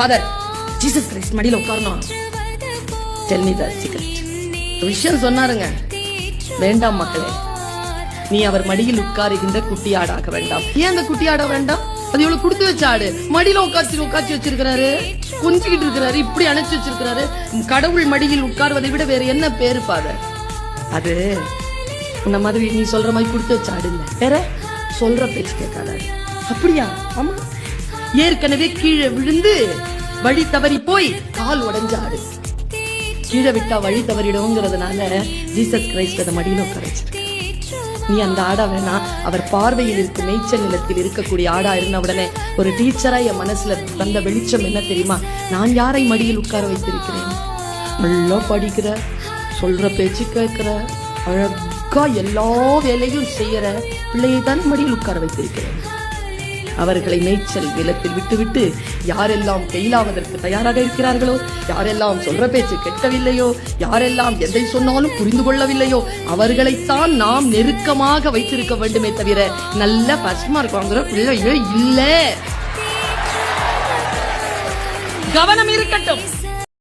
Father Jesus Christ மடியில உட்காரணும். Tell me the secret விஷயம் சொன்னாருங்க. வேண்டாம் மக்களே. நீ அவர் மடியில் உட்காருகின்ற குட்டியாடாக வேண்டாம். ஏன் அந்த குட்டியாட வேண்டாம்? அது இவ்வளவு கொடுத்து வச்ச ஆடு. மடியில உட்கார்ச்சி உட்கார்ச்சி வச்சிருக்கிறாரு. கொஞ்சிக்கிட்டு இருக்கிறாரு. இப்படி அணைச்சு வச்சிருக்கிறாரு. கடவுள் மடியில் உட்கார்வதை விட வேற என்ன பேரு ஃபாதர் அது உன்ன மாதிரி நீ சொல்ற மாதிரி கொடுத்து வச்ச ஆடு இல்ல. வேற? சொல்ற பேச்சு கேட்காத அப்படியா? ஆமா. ஏற்கனவே கீழே விழுந்து வழி தவறி போய் கால் உடைஞ்ச ஆடு கீழே விட்டா வழி தவறிடுங்கிறதுனால ஜீசஸ் கிரைஸ்ட் அதை மடியில உட்கார நீ அந்த ஆடா வேணா அவர் பார்வையில் இருக்கும் மேய்ச்சல் நிலத்தில் இருக்கக்கூடிய ஆடா இருந்த உடனே ஒரு டீச்சரா என் மனசுல தந்த வெளிச்சம் என்ன தெரியுமா? நான் யாரை மடியில் உட்கார வைத்திருக்கிறேன்? நல்லா படிக்கிற சொல்ற பேச்சு கேட்கிற அழகா எல்லா வேலையும் செய்யற பிள்ளையை தான் மடியில் உட்கார வைத்திருக்கிறேன். அவர்களை மேய்ச்சல் நிலத்தில் விட்டுவிட்டு யாரெல்லாம் ஃபெயிலாவதற்கு தயாராக இருக்கிறார்களோ யாரெல்லாம் சொல்ற பேச்சு கேட்கவில்லையோ யாரெல்லாம் எதை சொன்னாலும் புரிந்து கொள்ளவில்லையோ அவர்களைத்தான் நாம் நெருக்கமாக வைத்திருக்க வேண்டுமே தவிர நல்ல ஃபர்ஸ்ட் மார்க் வாங்குற பிள்ளையோ இல்ல. கவனம் இருக்கட்டும்.